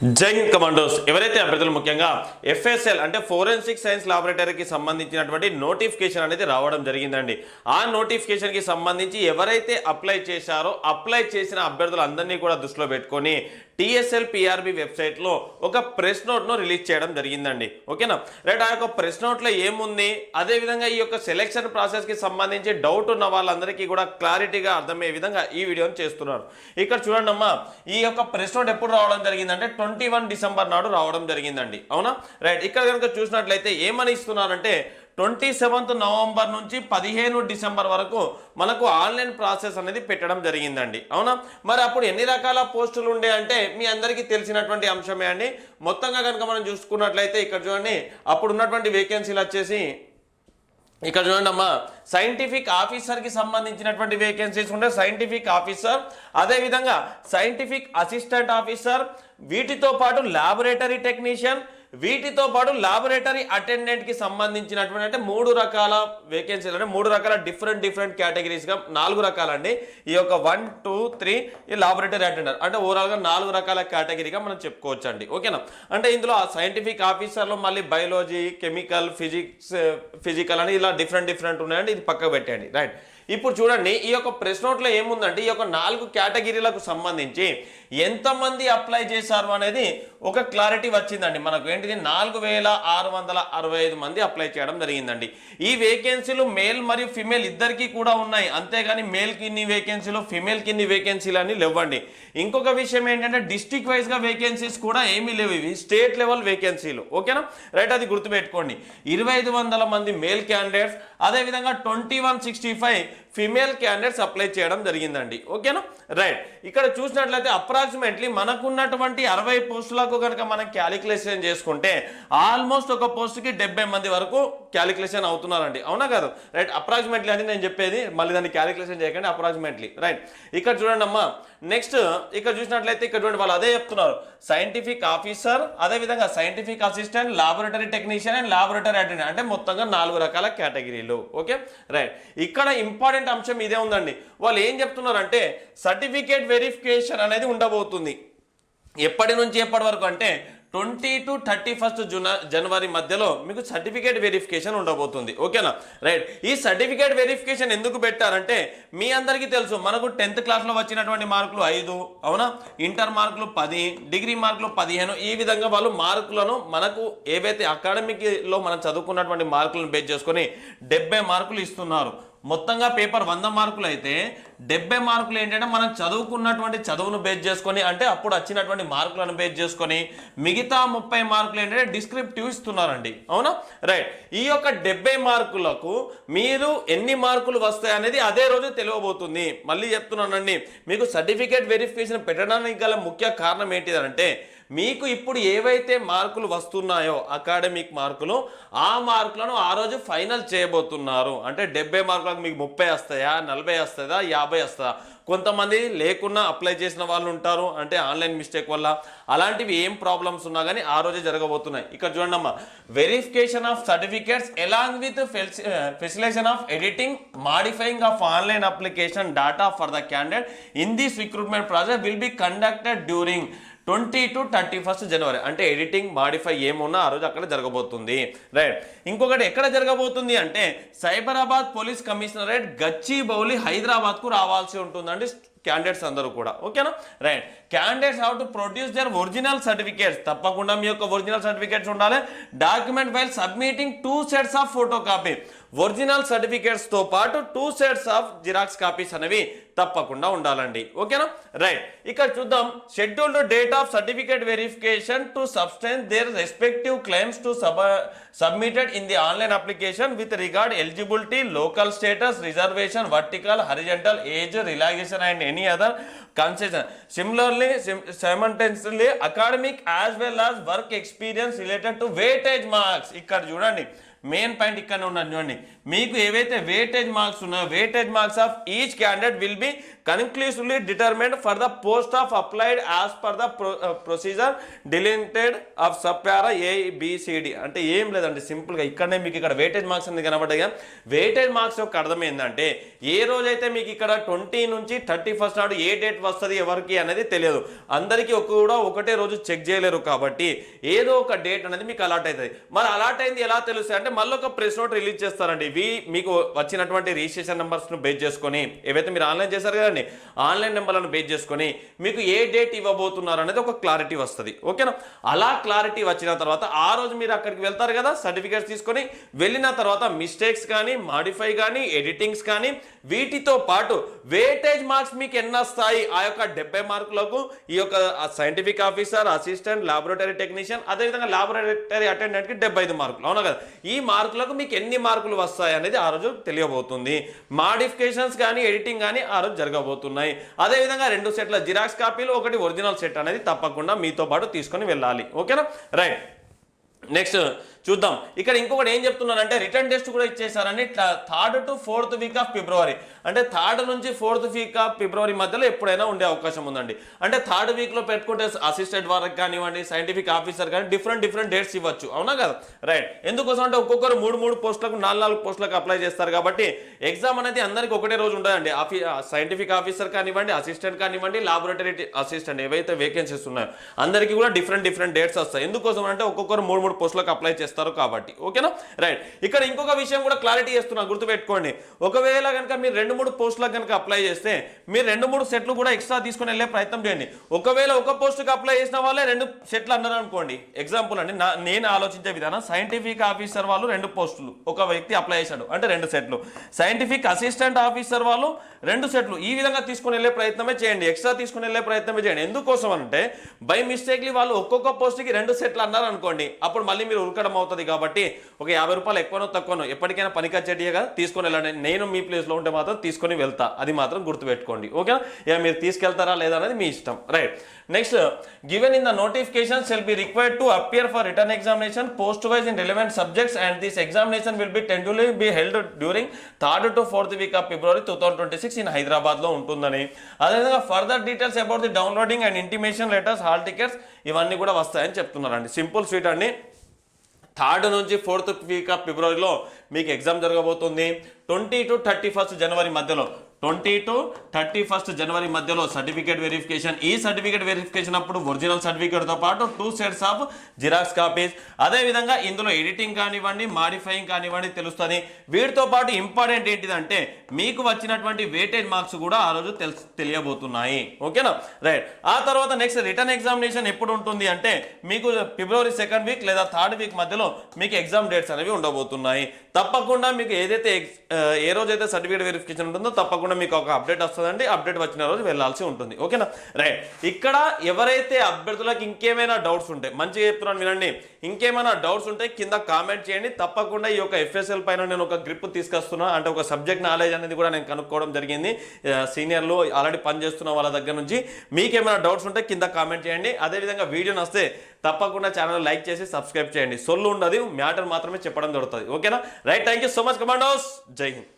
జై కమాండోస్. ఎవరైతే అభ్యర్థులు ముఖ్యంగా ఎఫ్ఎస్ఎల్ అంటే ఫోరెన్సిక్ సైన్స్ లాబొరేటరీకి సంబంధించినటువంటి నోటిఫికేషన్ అనేది రావడం జరిగిందండి. ఆ నోటిఫికేషన్కి సంబంధించి ఎవరైతే అప్లై చేశారో అప్లై చేసిన అభ్యర్థులందరినీ కూడా దృష్టిలో పెట్టుకొని టిఎస్ఎల్ పిఆర్బి వెబ్సైట్లో ఒక ప్రెస్ నోట్ను రిలీజ్ చేయడం జరిగిందండి. ఓకేనా? రైట్ ఆ యొక్క ప్రెస్ నోట్లో ఏముంది? అదేవిధంగా ఈ యొక్క సెలెక్షన్ ప్రాసెస్కి సంబంధించి డౌట్ ఉన్న వాళ్ళందరికీ కూడా క్లారిటీగా అర్థమయ్యే విధంగా ఈ వీడియోని చేస్తున్నారు. ఇక్కడ చూడండి అమ్మా ఈ యొక్క ప్రెస్ నోట్ ఎప్పుడు రావడం జరిగిందంటే ట్వంటీ వన్ డిసెంబర్ నాడు రావడం జరిగిందండి. అవునా? రైట్ ఇక్కడ కనుక చూసినట్లయితే ఏమని ఇస్తున్నారంటే ట్వంటీ సెవెంత్ నవంబర్ నుంచి పదిహేను డిసెంబర్ వరకు మనకు ఆన్లైన్ ప్రాసెస్ అనేది పెట్టడం జరిగిందండి. అవునా? మరి అప్పుడు ఎన్ని రకాల పోస్టులు ఉండే అంటే మీ అందరికీ తెలిసినటువంటి అంశమే అండి. మొత్తంగా కనుక మనం చూసుకున్నట్లయితే ఇక్కడ చూడండి అప్పుడు ఉన్నటువంటి వేకెన్సీలు వచ్చేసి ఇక్కడ చూడండి అమ్మా సైంటిఫిక్ ఆఫీసర్కి సంబంధించినటువంటి వేకెన్సీస్ ఉండే సైంటిఫిక్ ఆఫీసర్ అదేవిధంగా సైంటిఫిక్ అసిస్టెంట్ ఆఫీసర్ వీటితో పాటు ల్యాబొరేటరీ టెక్నీషియన్ వీటితో పాటు లాబొరేటరీ అటెండెంట్కి సంబంధించినటువంటి అంటే మూడు రకాల వేకెన్సీలు అంటే మూడు రకాల డిఫరెంట్ డిఫరెంట్ కేటగిరీస్గా నాలుగు రకాలండి. ఈ యొక్క వన్ టూ త్రీ ఈ లాబొరేటరీ అటెండర్ అంటే ఓవరాల్గా నాలుగు రకాల కేటగిరీగా మనం చెప్పుకోవచ్చు అండి ఓకేనా అంటే ఇందులో ఆ సైంటిఫిక్ ఆఫీసర్లో మళ్ళీ బయాలజీ కెమికల్ ఫిజిక్స్ ఫిజికల్ అని ఇలా డిఫరెంట్ డిఫరెంట్ ఉన్నాయండి. ఇది పక్కకు పెట్టండి రైట్ ఇప్పుడు చూడండి ఈ యొక్క ప్రెస్ నోట్లో ఏముందంటే ఈ యొక్క నాలుగు కేటగిరీలకు సంబంధించి ఎంతమంది అప్లై చేశారు అనేది ఒక క్లారిటీ వచ్చిందండి. మనకు ఏంటిది? నాలుగు వేల ఆరు వందల అరవై ఐదు మంది అప్లై చేయడం జరిగిందండి. ఈ వేకెన్సీలు మేల్ మరియు ఫిమేల్ ఇద్దరికీ కూడా ఉన్నాయి. అంతేగాని మేల్కి ఇన్ని వేకెన్సీలు ఫిమేల్కి ఇన్ని వేకెన్సీలు అని లేవండి. ఇంకొక విషయం ఏంటంటే డిస్టిక్ వైజ్గా వేకెన్సీస్ కూడా ఏమీ లేవు. ఇవి స్టేట్ లెవెల్ వేకెన్సీలు. ఓకేనా? రైట్ అది గుర్తుపెట్టుకోండి. ఇరవై ఐదు వందల మంది మేల్ క్యాండిడేట్స్ అదేవిధంగా twenty one sixty five female candidates apply చేయడం జరిగిందండి. ఓకేనా? రైట్. ఇక్కడ చూసినట్లయితే అప్రాక్సిమేట్లీ మనకున్నటువంటి అరవై పోస్టులకు కనుక మనం క్యాలిక్యులేషన్ చేసుకుంటే ఆల్మోస్ట్ ఒక పోస్ట్కి డెబ్బై మంది వరకు క్యాలిక్యులేషన్ అవుతున్నారండి. అవునా కాదు? రైట్ అప్రాక్సిమేట్లీ అని నేను చెప్పేది మళ్ళీ దాన్ని క్యాలిక్యులేషన్ చేయకండి అప్రాక్సిమేట్లీ రైట్ ఇక్కడ చూడండి అమ్మా. నెక్స్ట్ ఇక్కడ చూసినట్లయితే ఇక్కడ చూడండి వాళ్ళు అదే చెప్తున్నారు. సైంటిఫిక్ ఆఫీసర్ అదేవిధంగా scientific assistant laboratory technician and laboratory attendant అంటే మొత్తంగా నాలుగు రకాల కేటగిరీలు. ఓకే రైట్ ఇక్కడ ఇంపార్టెంట్ అంశం ఇదే ఉందండి. వాళ్ళు ఏం చెప్తున్నారంటే సర్టిఫికేట్ వెరిఫికేషన్ అనేది ఉండబోతుంది. ఎప్పటి నుంచి ఎప్పటి వరకు అంటే ట్వంటీ టు థర్టీ ఫస్ట్ జున జనవరి మధ్యలో మీకు సర్టిఫికేట్ వెరిఫికేషన్ ఉండబోతుంది. ఓకేనా? రైట్. ఈ సర్టిఫికేట్ వెరిఫికేషన్ ఎందుకు పెట్టారంటే మీ అందరికీ తెలుసు మనకు టెన్త్ క్లాస్లో వచ్చినటువంటి మార్కులు ఐదు అవునా? ఇంటర్ మార్కులు పది డిగ్రీ మార్కులు పదిహేను ఈ విధంగా వాళ్ళు మార్కులను మనకు ఏవైతే అకాడమిక్లో మనం చదువుకున్నటువంటి మార్కులను బేస్ చేసుకొని డెబ్బై మార్కులు ఇస్తున్నారు. మొత్తంగా పేపర్ వంద మార్కులు అయితే డెబ్బై మార్కులు ఏంటంటే మనం చదువుకున్నటువంటి చదువును బేస్ చేసుకొని అంటే అప్పుడు వచ్చినటువంటి మార్కులను బేస్ చేసుకొని మిగతా ముప్పై మార్కులు ఏంటంటే డిస్క్రిప్టివ్ ఇస్తున్నారండి. అవునా? రైట్ ఈ యొక్క డెబ్బై మార్కులకు మీరు ఎన్ని మార్కులు వస్తాయి అనేది అదే రోజు తెలియబోతుంది. మళ్ళీ చెప్తున్నానండి. మీకు సర్టిఫికేట్ వెరిఫికేషన్ పెట్టడానికి గల ముఖ్య కారణం ఏంటిదంటే మీకు ఇప్పుడు ఏవైతే మార్కులు వస్తున్నాయో అకాడమిక్ మార్కులు ఆ మార్కులను ఆ రోజు ఫైనల్ చేయబోతున్నారు. అంటే డెబ్బై మార్కులకు మీకు ముప్పై వస్తాయా నలభై వస్తుందా యాభై వస్తుందా కొంతమంది లేకున్నా అప్లై చేసిన వాళ్ళు ఉంటారు. అంటే ఆన్లైన్ మిస్టేక్ వల్ల అలాంటివి ఏం ప్రాబ్లమ్స్ ఉన్నా కానీ ఆ రోజే జరగబోతున్నాయి. ఇక్కడ చూడండి అమ్మా. Verification of certificates along with facilitation of editing modifying of online application data for the candidate in this recruitment process will be conducted during twenty to thirty first January అంటే ఎడిటింగ్ మాడిఫై ఏమున్నా ఆ రోజు అక్కడ జరగబోతుంది. Right ఇంకొకటి ఎక్కడ జరగబోతుంది అంటే సైబరాబాద్ పోలీస్ కమిషనరేట్ గచ్చిబౌలి హైదరాబాద్కు రావాల్సి ఉంటుందండి just క్యాండిడేట్స్ అందరూ కూడా. ఓకేనా right candidates how to produce their original certificates తప్పకుండా మీ యొక్క ఒరిజినల్ సర్టిఫికేట్స్ ఉండాలి. Document while submitting two sets of photo copy original సర్టిఫికేట్స్తో పాటు two sets of xerox copies అనేవి తప్పకుండా ఉండాలండి. ఓకేనా రైట్ ఇక్కడ చూద్దాం. Scheduled date of certificate verification to substantiate their respective claims to sub submitted in the online application with regard eligibility local status reservation vertical horizontal age relaxation and any other concession similarly simultaneously academic as well as work experience related to weightage marks ఇక్కడ చూడండి. Main point ఇక్కడ ఉన్నాను చూడండి. మీకు ఏవైతే weightage marks ఉన్నాయో weightage marks of each candidate will be conclusively determined for the post of applied as per the procedure delimited of sub para A అంటే ఏం లేదండి సింపుల్గా ఇక్కడనే మీకు ఇక్కడ వెయిటేజ్ మార్క్స్ అనేది కనబడ్డాయి వెయిటేజ్ మార్క్స్ యొక్క అర్థం ఏంటంటే ఏ రోజైతే మీకు ఇక్కడ ట్వంటీ నుంచి థర్టీ ఫస్ట్ నాడు ఏ డేట్ వస్తుంది ఎవరికి అనేది తెలియదు. అందరికీ ఒక కూడా ఒకటే రోజు చెక్ చేయలేరు కాబట్టి ఏదో ఒక డేట్ అనేది మీకు అలాట్ అవుతుంది. మరి అలాట్ అయింది ఎలా తెలుస్తుంది అంటే మళ్ళీ ఒక ప్రెస్ నోట్ రిలీజ్ చేస్తారండి. ఇవి మీకు వచ్చినటువంటి రిజిస్ట్రేషన్ నెంబర్స్ను బేస్ చేసుకొని ఏవైతే మీరు ఆన్లైన్ చేశారు కదండి ఆన్లైన్ నెంబర్లను బేస్ చేసుకొని మీకు ఏ డేట్ ఇవ్వబోతున్నారు అనేది ఒక క్లారిటీ వస్తుంది. ఓకేనా అలా క్లారిటీ వచ్చిన తర్వాత ఆ రోజు మీరు అక్కడికి వెళ్తారు కదా సర్టిఫికేట్స్ తీసుకొని వెళ్ళిన తర్వాత మిస్టేక్స్ కానీ మాడిఫై కానీ ఎడిటింగ్స్ కానీ వీటితో పాటు వేటేజ్ మార్క్స్ మీకు ఎన్ని వస్తాయి? ఆ యొక్క డెబ్బై మార్కులకు ఈ యొక్క scientific officer assistant laboratory technician అదేవిధంగా లాబొరేటరీ అటెండెంట్కి డెబ్బై ఐదు మార్కులు. అవునా కదా? ఈ మార్కులకు మీకు ఎన్ని మార్కులు వస్తాయి అనేది ఆ రోజు తెలియబోతుంది. మాడిఫికేషన్స్ కానీ ఎడిటింగ్ కానీ ఆ రోజు జరగబోతున్నాయి. అదేవిధంగా రెండు సెట్ల జిరాక్స్ కాపీలు ఒకటి ఒరిజినల్ సెట్ అనేది తప్పకుండా మీతో పాటు తీసుకొని వెళ్ళాలి. ఓకేనా? రైట్. నెక్స్ట్ చూద్దాం. ఇక్కడ ఇంకొకటి ఏం చెప్తున్నారంటే రిటర్న్ టెస్ట్ కూడా ఇచ్చేసారని third to fourth week of February అంటే థర్డ్ నుంచి ఫోర్త్ వీక్ ఆఫ్ ఫిబ్రవరి మధ్యలో ఎప్పుడైనా ఉండే అవకాశం ఉందండి. అంటే థర్డ్ వీక్లో పెట్టుకుంటే అసిస్టెంట్ వారికి కానివ్వండి సైంటిఫిక్ ఆఫీసర్ కానీ డిఫరెంట్ డిఫరెంట్ డేట్స్ ఇవ్వచ్చు. అవునా కదా? రైట్ ఎందుకోసం అంటే ఒక్కొక్కరు మూడు మూడు పోస్టులకు నాలుగు నాలుగు పోస్టులకు అప్లై చేస్తారు కాబట్టి ఎగ్జామ్ అనేది అందరికీ ఒకటే రోజు ఉండదండి ఆఫీ సైంటిఫిక్ ఆఫీసర్ కానివ్వండి అసిస్టెంట్ కానివ్వండి లాబొరేటరీ అసిస్టెంట్ ఏవైతే వేకెన్సీస్ ఉన్నాయో అందరికీ కూడా డిఫరెంట్ డిఫరెంట్ డేట్స్ వస్తాయి. ఎందుకోసం అంటే ఒక్కొక్కరు మూడు మూడు పోస్టులకు అప్లై చేస్తారు. కాబట్టి. ఓకేనా రైట్ ఇక్కడ ఇంకొక విషయం కూడా క్లారిటీ చేస్తున్నా గుర్తుపెట్టుకోండి. ఒకవేళ కనుక మీరు రెండు మూడు పోస్టులకు కనుక అప్లై చేస్తే మీరు రెండు మూడు సెట్లు కూడా ఎక్స్ట్రా తీసుకుని వెళ్ళే ప్రయత్నం చేయండి. ఒకవేళ ఒక పోస్టుకి అప్లై చేసిన వాళ్ళే రెండు సెట్లు అన్నారు అనుకోండి. ఎగ్జాంపుల్ అండి నేను ఆలోచించే విధానం సైంటిఫిక్ ఆఫీసర్ వాళ్ళు రెండు పోస్టులు ఒక వ్యక్తి అప్లై చేశాడు అంటే రెండు సెట్లు సైంటిఫిక్ అసిస్టెంట్ ఆఫీసర్ వాళ్ళు రెండు సెట్లు ఈ విధంగా తీసుకుని వెళ్ళే ప్రయత్నమే చేయండి ఎక్స్ట్రా తీసుకుని వెళ్ళే ప్రయత్నమే చేయండి. ఎందుకోసం అంటే బై మిస్టేక్లీ వాళ్ళు ఒక్కొక్క పోస్ట్కి రెండు సెట్లు అన్నారు అనుకోండి అప్పుడు మళ్ళీ మీరు ఉరకడం అవుతుంది కాబట్టి ఒక యాభై రూపాయలు ఎక్కువనో తక్కువనో ఎప్పటికైనా పనికొచ్చేటియే కదా తీసుకొని వెళ్ళండి. నేను మీ ప్లేస్లో ఉంటే మాత్రం తీసుకొని వెళ్తా. అది మాత్రం గుర్తుపెట్టుకోండి. ఓకేనా? ఇక మీరు తీసుకెళ్తారా లేదా అనేది మీ ఇష్టం. Right next given in the notification shall be required to appear for written examination post wise in relevant subjects and this examination will be tentatively be held during third to fourth week of February two thousand twenty six in హైదరాబాద్లో ఉంటుందని. అదేవిధంగా further details about the downloading and intimation letters hall tickets ఇవన్నీ కూడా వస్తాయని చెప్తున్నారండి. Simple sweet అండి. Third నుంచి fourth week of ఫిబ్రవరిలో మీకు ఎగ్జామ్ జరగబోతుంది. ట్వంటీ టు థర్టీ ఫస్ట్ జనవరి మధ్యలో ట్వంటీ టు థర్టీ ఫస్ట్ జనవరి మధ్యలో సర్టిఫికేట్ వెరిఫికేషన్ ఈ సర్టిఫికేట్ వెరిఫికేషన్ అప్పుడు ఒరిజినల్ సర్టిఫికేట్తో పాటు two sets of xerox copies. అదేవిధంగా ఇందులో ఎడిటింగ్ కానివ్వండి మాడిఫైయింగ్ కానివ్వండి తెలుస్తుంది. వీటితో పాటు ఇంపార్టెంట్ ఏంటిదంటే మీకు వచ్చినటువంటి వేటేజ్ మార్క్స్ కూడా ఆ రోజు తెలియబోతున్నాయి. ఓకేనా? రైట్. ఆ తర్వాత నెక్స్ట్ రిటర్న్ ఎగ్జామినేషన్ ఎప్పుడు ఉంటుంది అంటే మీకు ఫిబ్రవరి సెకండ్ వీక్ లేదా థర్డ్ వీక్ మధ్యలో మీకు ఎగ్జామ్ డేట్స్ అనేవి ఉండబోతున్నాయి. తప్పకుండా మీకు ఏదైతే ఏ రోజైతే సర్టిఫికేట్ వెరిఫికేషన్ ఉంటుందో తప్పకుండా మీకు ఒక అప్డేట్ వస్తుందండి. అప్డేట్ వచ్చిన రోజు వెళ్ళాల్సి ఉంటుంది. ఓకేనా? రైట్. ఇక్కడ ఎవరైతే అభ్యర్థులకు ఇంకేమైనా డౌట్స్ ఉంటాయి మంచిగా చెప్తున్నాను వినండి. ఇంకేమైనా డౌట్స్ ఉంటే కింద కామెంట్ చేయండి. తప్పకుండా ఈ యొక్క ఎఫ్ఎస్ఎల్ పైన నేను ఒక గ్రిప్ తీసుకొస్తున్నా. అంటే ఒక సబ్జెక్ట్ నాలెడ్జ్ అనేది కూడా నేను కనుక్కోవడం జరిగింది. సీనియర్లు ఆల్రెడీ పనిచేస్తున్న వాళ్ళ దగ్గర నుంచి. మీకేమైనా డౌట్స్ ఉంటే కింద కామెంట్ చేయండి. అదేవిధంగా వీడియో నస్తే తప్పకుండా ఛానల్ లైక్ చేసి సబ్స్క్రైబ్ చేయండి. సొల్లు ఉండదు. మ్యాటర్ మాత్రమే చెప్పడం జరుగుతుంది. ఓకేనా? Right. Thank you so much commandos. జై హింద్.